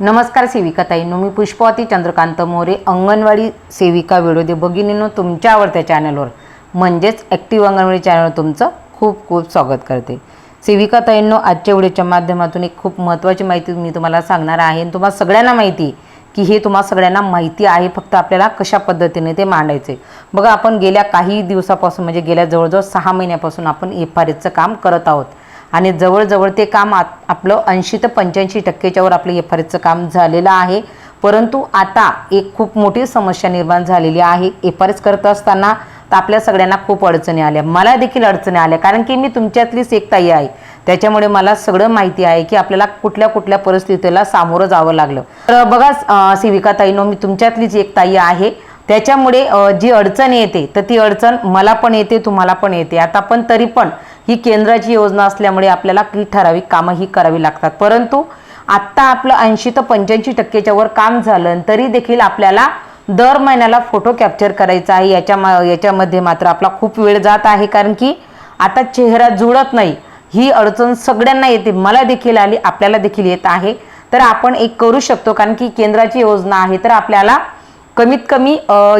नमस्कार सेविका ताईंनो मी पुष्पावती चंद्रकांत मोरे अंगणवाडी सेविका व्हिडिओ दे भगिनींनो तुमच्या आवडत्या चॅनलवर. म्हणजेच ॲक्टिव्ह अंगणवाडी चॅनलवर तुमचं खूप खूप स्वागत करते. सेविका ताईंनो आजच्या व्हिडिओच्या माध्यमातून एक खूप महत्त्वाची माहिती मी तुम्हाला सांगणार आहे आणि तुम्हाला सगळ्यांना माहिती आहे की हे तुम्हाला सगळ्यांना माहिती आहे फक्त आपल्याला कशा पद्धतीने ते मांडायचे. बघा आपण गेल्या काही दिवसापासून म्हणजे गेल्या जवळजवळ सहा महिन्यापासून आपण एफ आर एचं काम करत आहोत. आणि जवळजवळ ते काम आत आपलं ऐंशी ते पंच्याऐंशी टक्केच्यावर आपलं एफ आर एसचं काम झालेलं आहे. परंतु आता एक खूप मोठी समस्या निर्माण झालेली आहे. एफ आर एस करत असताना तर आपल्या सगळ्यांना खूप अडचणी आल्या. मला देखील अडचणी आल्या. कारण की मी तुमच्यातलीच एक ताई आहे. त्याच्यामुळे मला सगळं माहिती आहे की आपल्याला कुठल्या कुठल्या परिस्थितीला सामोरं जावं लागलं. तर बघा सेविका ताईनो मी तुमच्यातलीच एक ताई आहे. त्याच्यामुळे जी अडचण येते तर ती अडचण मला पण येते तुम्हाला पण येते. आता पण तरी पण ही केंद्राची योजना असल्यामुळे आपल्याला की ठराविक कामं ही करावी लागतात. परंतु आत्ता आपलं ऐंशी ते पंच्याऐंशी टक्केच्या वर काम झालं तरी देखील आपल्याला दर महिन्याला फोटो कॅप्चर करायचा आहे. याच्या मा- याच्यामध्ये मात्र आपला खूप वेळ जात आहे. कारण की आता चेहरा जुळत नाही. ही अडचण सगळ्यांना येते. मला देखील आली आपल्याला देखील येत आहे. तर आपण एक करू शकतो. कारण की केंद्राची योजना आहे. तर आपल्याला कमीत कमी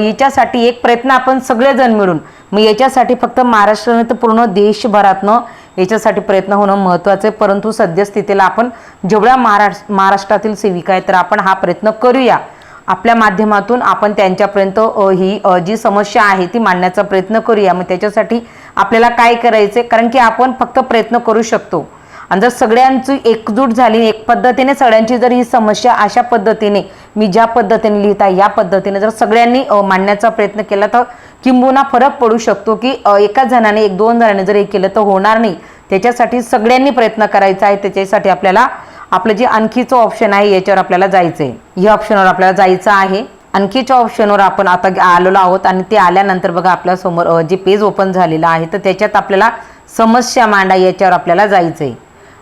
याच्यासाठी एक प्रयत्न आपण सगळेजण मिळून मग याच्यासाठी फक्त महाराष्ट्र नाही तर पूर्ण देशभरातनं याच्यासाठी प्रयत्न होणं महत्त्वाचं आहे. परंतु सद्यस्थितीला आपण जेवढ्या महाराष्ट्र महाराष्ट्रातील सेविका आहेत तर आपण हा प्रयत्न करूया. आपल्या माध्यमातून आपण त्यांच्यापर्यंत ही जी समस्या आहे ती मांडण्याचा प्रयत्न करूया. मग त्याच्यासाठी आपल्याला काय करायचे कारण की आपण फक्त प्रयत्न करू शकतो. आणि जर सगळ्यांची एकजूट झाली एक पद्धतीने सगळ्यांची जर ही समस्या अशा पद्धतीने मी ज्या पद्धतीने लिहिता या पद्धतीने जर सगळ्यांनी मांडण्याचा प्रयत्न केला तर किंबहुना फरक पडू शकतो की एकाच जणाने एक दोन जणांनी जर हे केलं तर होणार नाही. त्याच्यासाठी सगळ्यांनी प्रयत्न करायचा आहे त्याच्यासाठी आपल्याला आपलं जे आणखीचं ऑप्शन आहे याच्यावर आपल्याला जायचं आहे या ऑप्शनवर आपल्याला जायचं आहे. आणखीच्या ऑप्शनवर आपण आता आलेलो आहोत आणि ते आल्यानंतर बघा आपल्यासमोर जे पेज ओपन झालेलं आहे तर त्याच्यात आपल्याला समस्या मांडा याच्यावर आपल्याला जायचं आहे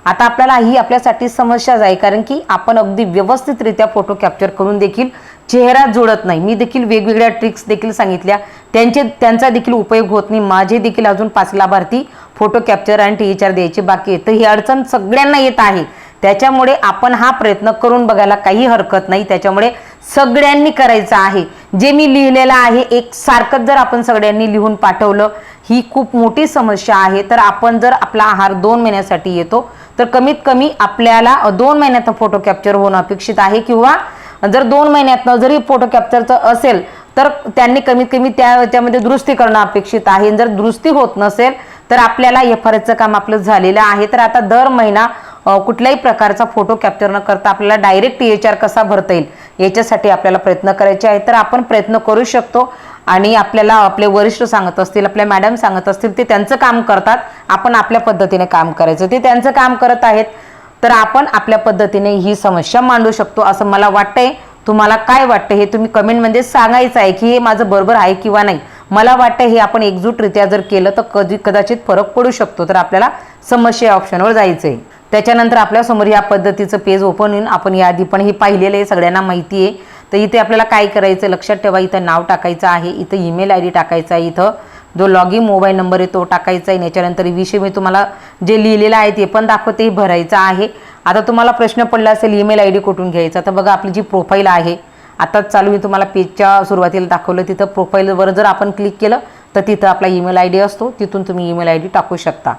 आता आपल्याला ही आपल्यासाठी समस्याच आहे कारण की आपण अगदी व्यवस्थितरित्या फोटो कॅप्चर करून देखील चेहरा जुळत नाही. मी देखील वेगवेगळ्या ट्रिक्स देखील सांगितल्या. त्यांचे त्यांचा देखील उपयोग होत नाही. माझे देखील अजून पाच लाभार्थी फोटो कॅप्चर आणि टी एच आर द्यायची बाकी आहे तर ही अडचण सगळ्यांना येत आहे. त्याच्यामुळे आपण हा प्रयत्न करून बघायला काही हरकत नाही. त्याच्यामुळे सगळ्यांनी करायचं आहे. जे मी लिहिलेलं आहे एक सारखंच जर आपण सगळ्यांनी लिहून पाठवलं ही खूप मोठी समस्या आहे. तर आपण जर आपला आहार दोन महिन्यासाठी येतो तर कमीत कमी आपल्याला दोन महिन्यात फोटो कॅप्चर होणं अपेक्षित आहे किंवा जर दोन महिन्यातनं जरी फोटो कॅप्चरचं असेल तर त्यांनी कमीत कमी त्या त्यामध्ये दुरुस्ती करणं अपेक्षित आहे. जर दुरुस्ती होत नसेल तर आपल्याला एफ आर एसचं काम आपलं झालेलं आहे. तर आता दर महिना कुठल्याही प्रकारचा फोटो कॅप्चर न करता आपल्याला डायरेक्ट टी एच आर कसा भरता येईल याच्यासाठी आपल्याला प्रयत्न करायचे आहे तर आपण प्रयत्न करू शकतो. आणि आपल्याला आपले वरिष्ठ सांगत असतील आपल्या मॅडम सांगत असतील ते त्यांचं काम करतात. आपण आपल्या पद्धतीने काम करायचं. ते त्यांचं काम करत आहेत. तर आपण आपल्या पद्धतीने ही समस्या मांडू शकतो असं मला वाटतंय. तुम्हाला काय वाटतं हे तुम्ही कमेंटमध्ये सांगायचं आहे की हे माझं बरोबर आहे किंवा नाही. मला वाटतं हे आपण एकजूटरित्या जर केलं तर कधी कदाचित फरक पडू शकतो. तर आपल्याला समस्या ऑप्शनवर जायचं आहे त्याच्यानंतर आपल्यासमोर या पद्धतीचं पेज ओपन होईल आपण या आधी पण हे पाहिलेलं आहे. सगळ्यांना माहिती आहे. तर इथे आपल्याला काय करायचं? लक्षात ठेवा इथं नाव टाकायचं आहे इथं ईमेल आय डी टाकायचा आहे इथं. जो लॉग इन मोबाईल नंबर आहे तो टाकायचा आहे. आणि याच्यानंतर विषय मी तुम्हाला जे लिहिलेलं आहे ते पण दाखवते भरायचं आहे. आता तुम्हाला प्रश्न पडला असेल ईमेल आय डी कुठून घ्यायचा? तर बघा आपली जी प्रोफाईल आहे आताच चालू मी तुम्हाला पेजच्या सुरुवातीला दाखवलं. तिथं प्रोफाईलवर जर आपण क्लिक केलं तर तिथं आपला ईमेल आय डी असतो. तिथून तुम्ही ईमेल आय डी टाकू शकता.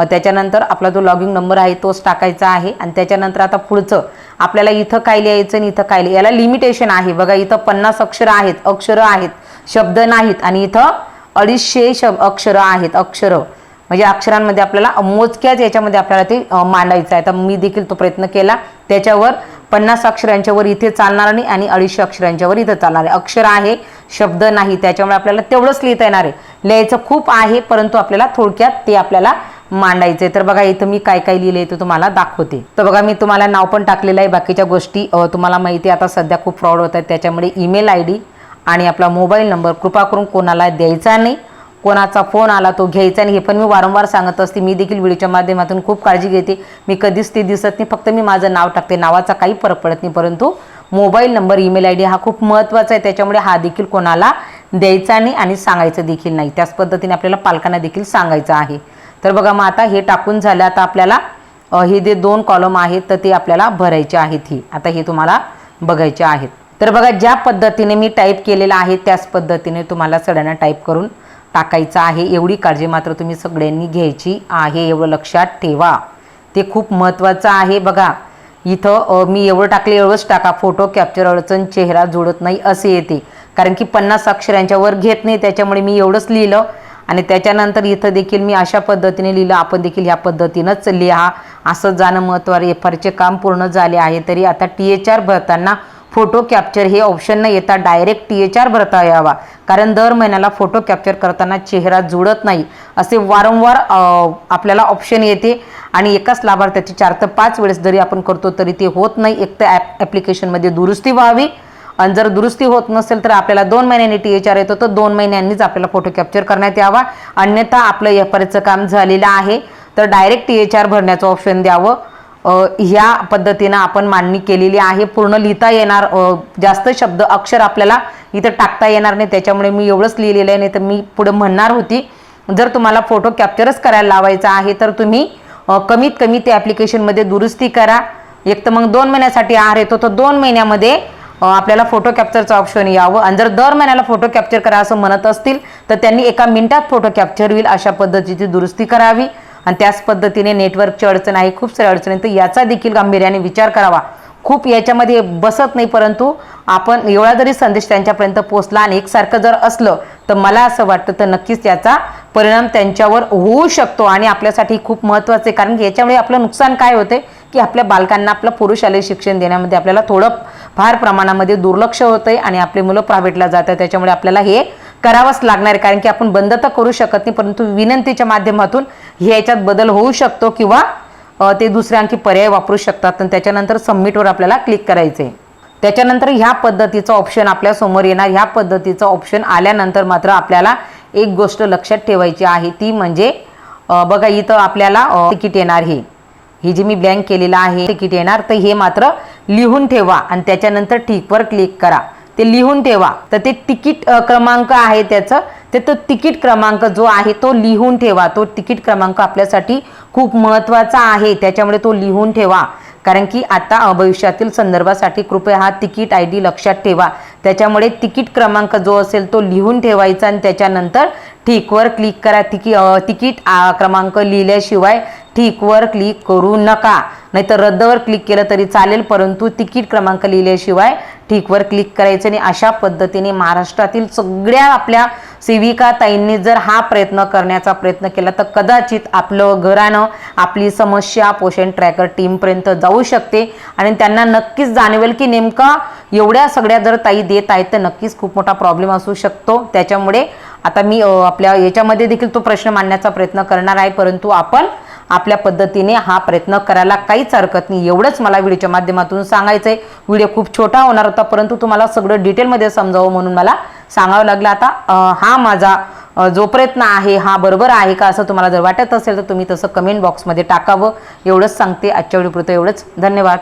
त्याच्यानंतर आपला जो लॉगिंग नंबर आहे तोच टाकायचा आहे. आणि त्याच्यानंतर आता पुढचं आपल्याला इथं काय लिहायचं आणि इथं काय याला लिमिटेशन आहे. बघा इथं पन्नास अक्षर आहेत. अक्षरं आहेत. शब्द नाहीत. आणि इथं अडीचशे शब अक्षरं आहेत. अक्षरं. म्हणजे अक्षरांमध्ये आपल्याला मोजक्याच याच्यामध्ये आपल्याला ते मांडायचं आहे. तर मी देखील तो प्रयत्न केला. त्याच्यावर पन्नास अक्षरांच्यावर इथे चालणार नाही आणि अडीचशे अक्षरांच्यावर इथं चालणार आहे. अक्षर आहे शब्द नाही. त्याच्यामुळे आपल्याला तेवढंच लिहिता येणार आहे. लिहायचं खूप आहे परंतु आपल्याला थोडक्यात ते आपल्याला मांडायचे तर बघा इथं मी काय काय लिहिले ते तुम्हाला दाखवते. तर बघा मी तुम्हाला नाव पण टाकलेलं आहे. बाकीच्या गोष्टी तुम्हाला माहिती आहे आता सध्या खूप फ्रॉड होत आहेत. त्याच्यामुळे ईमेल आय डी आणि आपला मोबाईल नंबर कृपा करून कोणाला द्यायचा नाही. कोणाचा फोन आला तो घ्यायचा नाही. हे पण मी वारंवार सांगत असते. मी देखील व्हिडिओच्या माध्यमातून खूप काळजी घेते. मी कधीच ते दिसत नाही. फक्त मी माझं नाव टाकते. नावाचा काही फरक पडत नाही. परंतु mobile number email I D हा खूप महत्त्वाचा आहे. त्याच्यामुळे हा देखील कोणाला द्यायचा नाही आणि सांगायचं देखील नाही. त्याच पद्धतीने आपल्याला पालकांना देखील सांगायचं आहे. तर बघा मग आता हे टाकून झालं आता आपल्याला हे जे दोन कॉलम आहेत तर ते आपल्याला भरायचे आहेत ही. आता हे तुम्हाला बघायचे आहेत. तर बघा ज्या पद्धतीने मी टाईप केलेलं आहे त्याच पद्धतीने तुम्हाला सगळ्यांना टाईप करून टाकायचं आहे. एवढी काळजी मात्र तुम्ही सगळ्यांनी घ्यायची आहे एवढं लक्षात ठेवा. ते खूप महत्त्वाचं आहे बघा. इथं मी एवढं टाकले एवढंच टाका. फोटो कॅप्चर अडचण चेहरा जुळत नाही असे येते. कारण की पन्नास अक्षरांच्या वर घेत नाही त्याच्यामुळे मी एवढंच लिहिलं. आणि त्याच्यानंतर इथं देखील मी अशा पद्धतीने लिहिलं आपण देखील ह्या पद्धतीनंच लिहा. असं जाणं महत्त्वाचं एफ आरचे काम पूर्ण झाले आहे तरी आता टी एच आर भरताना फोटो कॅप्चर हे ऑप्शन न येता डायरेक्ट टी एच आर भरता यावा. कारण दर महिन्याला फोटो कॅप्चर करताना चेहरा जुळत नाही. असे वारंवार आपल्याला ऑप्शन येते. आणि एकाच लाभार्थ्याची चार ते पाच वेळेस जरी आपण करतो तरी ते होत नाही. एक तर ॲप ॲप्लिकेशनमध्ये दुरुस्ती व्हावी. आणि जर दुरुस्ती होत नसेल तर आपल्याला दोन महिन्यांनी टी एच आर येतो तर दोन महिन्यांनीच आपल्याला फोटो कॅप्चर करण्यात यावा. अन्यथा आपलं एफ आरचं काम झालेलं आहे. तर डायरेक्ट टी एच आर भरण्याचं ऑप्शन द्यावं. ह्या पद्धतीनं आपण मांडणी केलेली आहे. पूर्ण लिहिता येणार जास्त शब्द अक्षर आपल्याला इथं टाकता येणार नाही. त्याच्यामुळे मी एवढंच लिहिलेलं आहे नाही तर मी पुढे म्हणणार होती. जर तुम्हाला फोटो कॅप्चरच करायला लावायचा आहे तर तुम्ही कमीत कमी ते ॲप्लिकेशनमध्ये दुरुस्ती करा. एक तर मग दोन महिन्यासाठी आहार येतो तर दोन महिन्यामध्ये आपल्याला फोटो कॅप्चरचं ऑप्शन यावं. आणि जर दर महिन्याला फोटो कॅप्चर करा असं म्हणत असतील तर त्यांनी एका मिनिटात फोटो कॅप्चर होईल अशा पद्धतीची दुरुस्ती करावी. आणि त्याच पद्धतीने नेटवर्कची अडचण आहे खूप साऱ्या अडचणी आहेत, तर याचा देखील गांभीर्याने विचार करावा. खूप याच्यामध्ये बसत नाही परंतु आपण एवढा जरी संदेश त्यांच्यापर्यंत पोहोचला आणि एकसारखं जर असलं तर मला असं वाटतं तर नक्कीच त्याचा परिणाम त्यांच्यावर होऊ शकतो. आणि आपल्यासाठी खूप महत्त्वाचं आहे कारण की याच्यामुळे आपलं नुकसान काय होते की आपल्या बालकांना आपलं पुरुष आले शिक्षण देण्यामध्ये आपल्याला थोडं फार प्रमाणामध्ये दुर्लक्ष होतंय आणि आपली मुलं प्रायव्हेटला जातात. त्याच्यामुळे आपल्याला हे करावंच लागणार आहे. कारण की आपण बंद तर करू शकत नाही परंतु विनंतीच्या माध्यमातून हे याच्यात बदल होऊ शकतो किंवा ते दुसरे आणखी पर्याय वापरू शकतात. आणि त्याच्यानंतर सबमिटवर आपल्याला क्लिक करायचे त्याच्यानंतर ह्या पद्धतीचं ऑप्शन आपल्यासमोर येणार. ह्या पद्धतीचं ऑप्शन आल्यानंतर मात्र आपल्याला एक गोष्ट लक्षात ठेवायची आहे. ती म्हणजे बघा इथं आपल्याला तिकीट येणार हे. हे जे मी ब्लँक केलेलं आहे तिकीट येणार तर हे मात्र लिहून ठेवा आणि त्याच्यानंतर ठीकवर क्लिक करा. ते लिहून ठेवा. तर ते तिकीट क्रमांक आहे त्याचं. ते तो तिकीट क्रमांक जो आहे तो लिहून ठेवा. तो तिकीट क्रमांक आपल्यासाठी खूप महत्त्वाचा आहे. त्याच्यामुळे तो लिहून ठेवा. कारण की आता भविष्यातील संदर्भासाठी कृपया हा तिकीट आय डी लक्षात ठेवा. त्याच्यामुळे तिकीट क्रमांक जो असेल तो लिहून ठेवायचा आणि त्याच्यानंतर ठीकवर क्लिक करा. तिकी तिकीट क्रमांक लिहिल्याशिवाय ठीकवर क्लिक करू नका. नाहीतर रद्दवर क्लिक केलं तरी चालेल परंतु तिकीट क्रमांक लिहिल्याशिवाय ठीकवर क्लिक करायचं आणि अशा पद्धतीने महाराष्ट्रातील सगळ्या आपल्या सेविका ताईंनी जर हा प्रयत्न करण्याचा प्रयत्न केला तर कदाचित आपलं घरानं आपली समस्या पोषण ट्रॅकर टीमपर्यंत जाऊ शकते. आणि त्यांना नक्कीच जाणवेल की नेमका एवढ्या सगळ्या जर ताई देत आहेत तर नक्कीच खूप मोठा प्रॉब्लेम असू शकतो. त्याच्यामुळे आता मी आपल्या याच्यामध्ये देखील तो प्रश्न मांडण्याचा प्रयत्न करणार आहे परंतु आपण आपल्या पद्धतीने हा प्रयत्न करायला काहीच हरकत नाही. एवढंच मला व्हिडिओच्या माध्यमातून सांगायचं आहे व्हिडिओ खूप छोटा होणार होता परंतु तुम्हाला सगळं डिटेलमध्ये समजावं म्हणून मला सांगावं लागलं. आता हा माझा जो प्रयत्न आहे हा बरोबर आहे का असं तुम्हाला जर वाटत असेल तर तुम्ही तसं कमेंट बॉक्समध्ये टाकावं. एवढंच सांगते आजच्या व्हिडिओपुरतं. एवढंच. धन्यवाद.